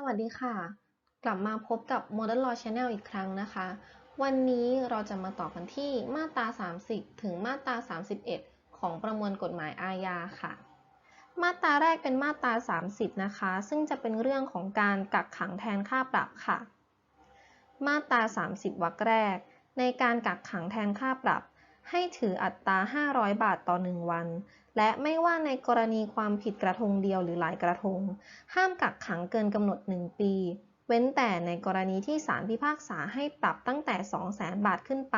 สวัสดีค่ะ กลับมาพบกับ Modern Law Channel อีกครั้งนะคะ วันนี้เราจะมาต่อกันที่มาตรา 30 ถึงมาตรา 31 ของประมวลกฎหมายอาญาค่ะ มาตราแรกเป็นมาตรา 30 นะคะ ซึ่งจะเป็นเรื่องของการกักขังแทนค่าปรับค่ะ มาตรา 30วรรคแรก ในการกักขังแทนค่าปรับ ให้ถืออัตรา 500 บาทต่อ 1 วัน และไม่ว่าในกรณีความผิดกระทงเดียวหรือหลายกระทง ห้ามกักขังเกินกำหนด 1 ปี เว้นแต่ในกรณีที่ศาลพิพากษาให้ปรับตั้งแต่ 200,000 บาทขึ้นไป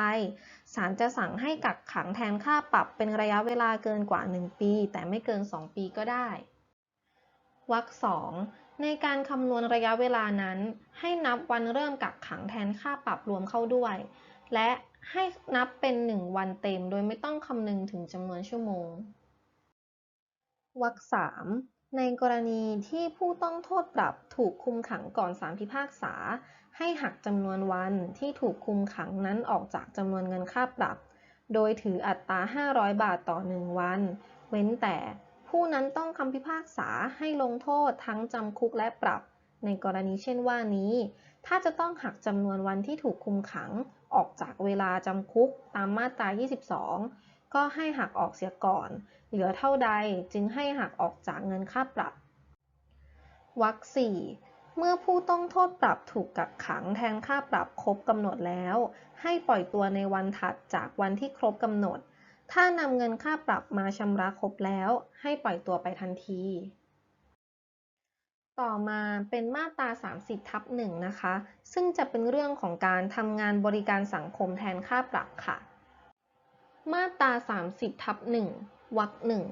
ศาลจะสั่งให้กักขังแทนค่าปรับเป็นระยะเวลาเกินกว่า 1 ปี แต่ไม่เกิน 2 ปีก็ได้วรรคสองในการคำนวณระยะเวลานั้น ให้นับวันเริ่มกักขังแทนค่าปรับรวมเข้าด้วย และ ให้นับเป็น 1 วันเต็ม โดยไม่ต้องคำนึงถึงจำนวนชั่วโมง วรรคสามในกรณีที่ผู้ต้องโทษปรับถูกคุมขังก่อนศาลพิพากษา ให้หักจำนวนวันที่ถูกคุมขังนั้นออกจากจำนวนเงินค่าปรับ โดยถืออัตรา 500 บาทต่อ 1 วัน เว้นแต่ผู้นั้นต้องคำพิพากษาให้ลงโทษทั้งจำคุกและปรับ ในกรณีเช่นว่านี้ ถ้าจะต้องหักจำนวนวันที่ถูกคุมขังออกจากเวลาจำคุกตามมาตรา 22 ก็ให้หักออกเสียก่อน เหลือเท่าใดจึงให้หักออกจากเงินค่าปรับวรรคสี่เมื่อผู้ต้องโทษปรับถูกกักขังแทนค่าปรับครบกำหนดแล้ว ให้ปล่อยตัวในวันถัดจากวันที่ครบกำหนด ถ้านำเงินค่าปรับมาชำระครบแล้ว ให้ปล่อยตัวไปทันที ต่อมาเป็นมาตรา 30ทับ1นะคะ ซึ่งจะเป็นเรื่องของการทำงานบริการสังคมแทนค่าปรับค่ะ มาตรา 30ทับ1วรรคหนึ่ง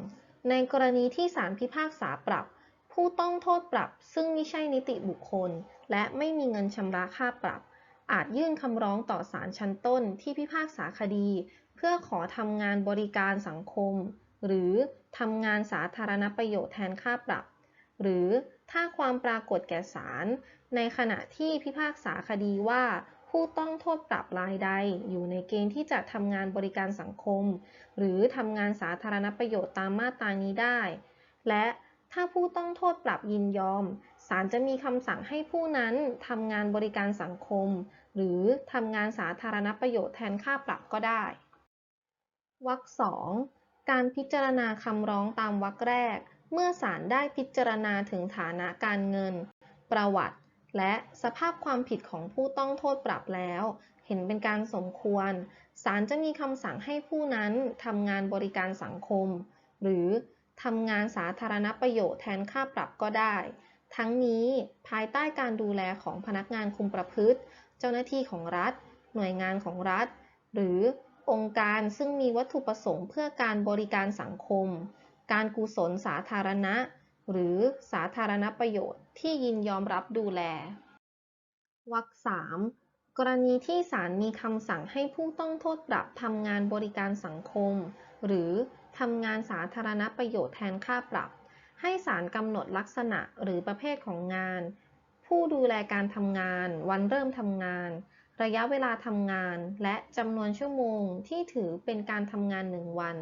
ในกรณีที่ศาลพิพากษาปรับ ผู้ต้องโทษปรับ ซึ่งไม่ใช่นิติบุคคล และไม่มีเงินชำระค่าปรับ อาจยื่นคำร้องต่อศาลชั้นต้นที่พิพากษาคดี เพื่อขอทำงานบริการสังคม หรือทำงานสาธารณประโยชน์แทนค่าปรับ หรือ ถ้าความปรากฏแก่ศาลในขณะที่พิพากษาคดีว่า ผู้ต้องโทษปรับรายใด อยู่ในเกณฑ์ที่จะทำงานบริการสังคม หรือทำงานสาธารณประโยชน์ตามมาตรานี้ได้ และถ้าผู้ต้องโทษปรับยินยอมศาลจะมีคำสั่งให้ผู้นั้นทำงานบริการสังคม หรือทำงานสาธารณประโยชน์แทนค่าปรับก็ได้วรรคสองการพิจารณาคำร้องตามวรรคแรก เมื่อศาลได้พิจารณาถึงฐานะการเงิน ประวัติ และสภาพความผิดของผู้ต้องโทษปรับแล้ว เห็นเป็นการสมควร ศาลจะมีคำสั่งให้ผู้นั้นทำงานบริการสังคม หรือทำงานสาธารณประโยชน์แทนค่าปรับก็ได้ ทั้งนี้ภายใต้การดูแลของพนักงานคุมประพฤติ เจ้าหน้าที่ของรัฐ หน่วยงานของรัฐ หรือองค์การซึ่งมีวัตถุประสงค์เพื่อการบริการสังคม การกุศลสาธารณะ หรือสาธารณประโยชน์ที่ยินยอมรับดูแล วรรคสามกรณีที่ศาลมีคำสั่งให้ผู้ต้องโทษปรับทำงานบริการสังคม หรือทำงานสาธารณประโยชน์แทนค่าปรับ ให้ศาลกำหนดลักษณะหรือประเภทของงาน ผู้ดูแลการทำงาน วันเริ่มทำงาน ระยะเวลาทำงาน และจำนวนชั่วโมงที่ถือเป็นการทำงานหนึ่งวัน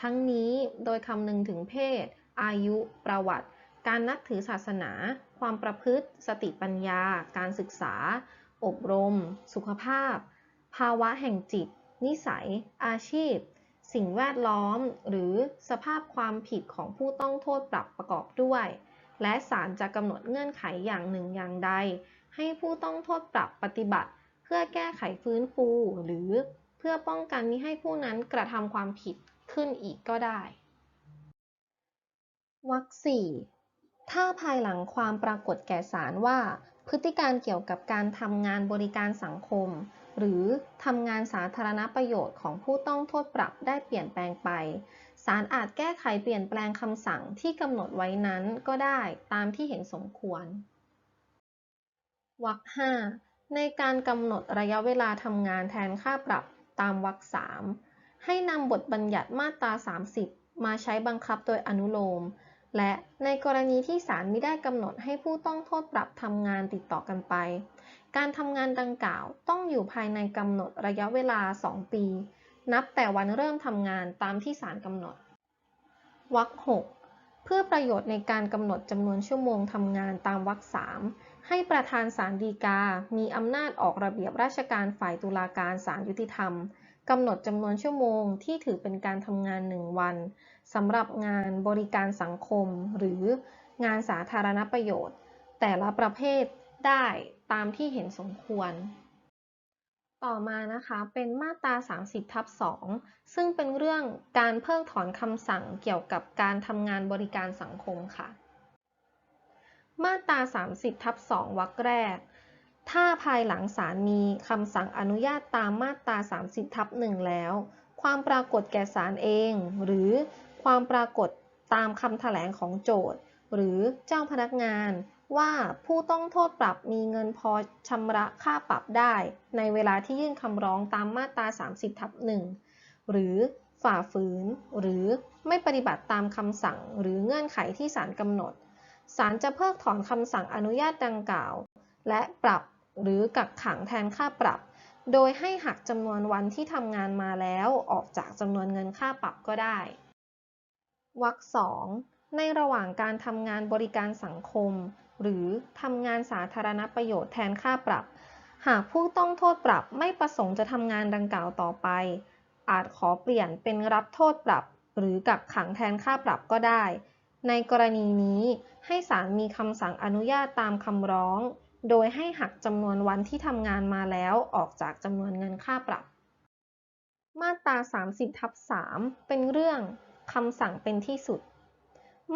ทั้งนี้โดยคำนึงถึงเพศ อายุ ประวัติ การนับถือศาสนา ความประพฤติ สติปัญญา การศึกษา อบรม สุขภาพ ภาวะแห่งจิต นิสัย อาชีพ สิ่งแวดล้อม หรือสภาพความผิดของผู้ต้องโทษปรับประกอบด้วย และศาลจะกำหนดเงื่อนไขอย่างหนึ่งอย่างใด ให้ผู้ต้องโทษปรับปฏิบัติ เพื่อแก้ไขฟื้นฟู หรือเพื่อป้องกันมิให้ผู้นั้นกระทำความผิด ขึ้นอีกก็ได้วรรคสี่ถ้าภายหลังความปรากฏแก่ศาลว่า พฤติการเกี่ยวกับการทำงานบริการสังคม หรือทำงานสาธารณประโยชน์ของผู้ต้องโทษปรับได้เปลี่ยนแปลงไปศาลอาจแก้ไขเปลี่ยนแปลงคำสั่งที่กำหนดไว้นั้นก็ได้ตามที่เห็นสมควรวรรคห้าในการกำหนดระยะเวลาทำงานแทนค่าปรับตามวรรคสาม ให้นำบทบัญญัติมาตรา 30 มาใช้บังคับโดยอนุโลม และในกรณีที่ศาลไม่ได้กำหนดให้ผู้ต้องโทษปรับทำงานติดต่อกันไป การทำงานดังกล่าวต้องอยู่ภายในกำหนดระยะเวลา 2 ปี นับแต่วันเริ่มทำงานตามที่ศาลกำหนดวรรคหกเพื่อประโยชน์ในการกำหนดจำนวนชั่วโมงทำงานตามวรรคสามให้ประธานศาลฎีกา มีอำนาจออกระเบียบราชการฝ่ายตุลาการศาลยุติธรรม กำหนดจำนวนชั่วโมงที่ถือเป็นการทำงานหนึ่งวันสำหรับงานบริการสังคม หรืองานสาธารณประโยชน์ แต่ละประเภทได้ตามที่เห็นสมควร ต่อมานะคะเป็นมาตรา 30ทับ2ซึ่งเป็นเรื่องการเพิกถอนคำสั่งเกี่ยวกับการทำงานบริการสังคมค่ะ มาตรา 30ทับ2วรรคแรก ถ้าภายหลังศาลมีคำสั่งอนุญาตตามมาตรา 30ทับ1แล้ว ความปรากฏแก่ศาลเอง หรือความปรากฏตามคำแถลงของโจทย์ หรือเจ้าพนักงานว่าผู้ต้องโทษปรับมีเงินพอชำระค่าปรับได้ ในเวลาที่ยื่นคำร้องตามมาตรา 30ทับ1หรือฝ่าฝืน หรือไม่ปฏิบัติตามคำสั่ง หรือเงื่อนไขที่ศาลกำหนดศาลจะเพิกถอนคำสั่งอนุญาตดังกล่าว และปรับ หรือกักขังแทนค่าปรับ โดยให้หักจำนวนวันที่ทำงานมาแล้วออกจากจำนวนเงินค่าปรับก็ได้ วรรคสองในระหว่างการทำงานบริการสังคม หรือทำงานสาธารณประโยชน์แทนค่าปรับ หากผู้ต้องโทษปรับไม่ประสงค์จะทำงานดังกล่าวต่อไป อาจขอเปลี่ยนเป็นรับโทษปรับ หรือกักขังแทนค่าปรับก็ได้ ในกรณีนี้ให้ศาลมีคำสั่งอนุญาตตามคำร้อง โดยให้หักจำนวนวันที่ทำงานมาแล้วออกจากจำนวนเงินค่าปรับ มาตรา 30ทับ3เป็นเรื่องคำสั่งเป็นที่สุด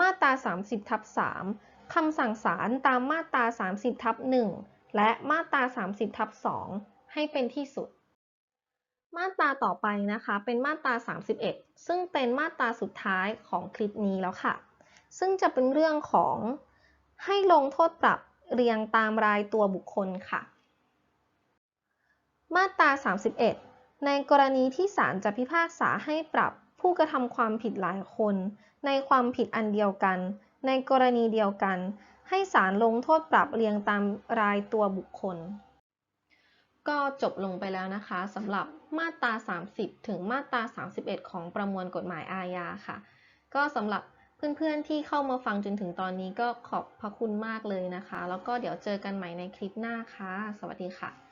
มาตรา 30ทับ3คำสั่งศาลตามมาตรา 30ทับ1และมาตรา 30ทับ2ให้เป็นที่สุด มาตราต่อไปนะคะ เป็นมาตรา 31 ซึ่งเป็นมาตราสุดท้ายของคลิปนี้แล้วค่ะ ซึ่งจะเป็นเรื่องของให้ลงโทษปรับ เรียงตามรายตัวบุคคลค่ะ มาตรา 31 ในกรณีที่ศาลจะพิพากษาให้ปรับผู้กระทำความผิดหลายคน ในความผิดอันเดียวกัน ในกรณีเดียวกัน ให้ศาลลงโทษปรับเรียงตามรายตัวบุคคล ก็จบลงไปแล้วนะคะสำหรับมาตรา 30 ถึงมาตรา 31 ของประมวลกฎหมายอาญาค่ะ ก็สำหรับ เพื่อนๆที่เข้ามาฟังจนถึงตอนนี้ก็ขอบพระคุณมากเลยนะคะ แล้วก็เดี๋ยวเจอกันใหม่ในคลิปหน้าค่ะ สวัสดีค่ะ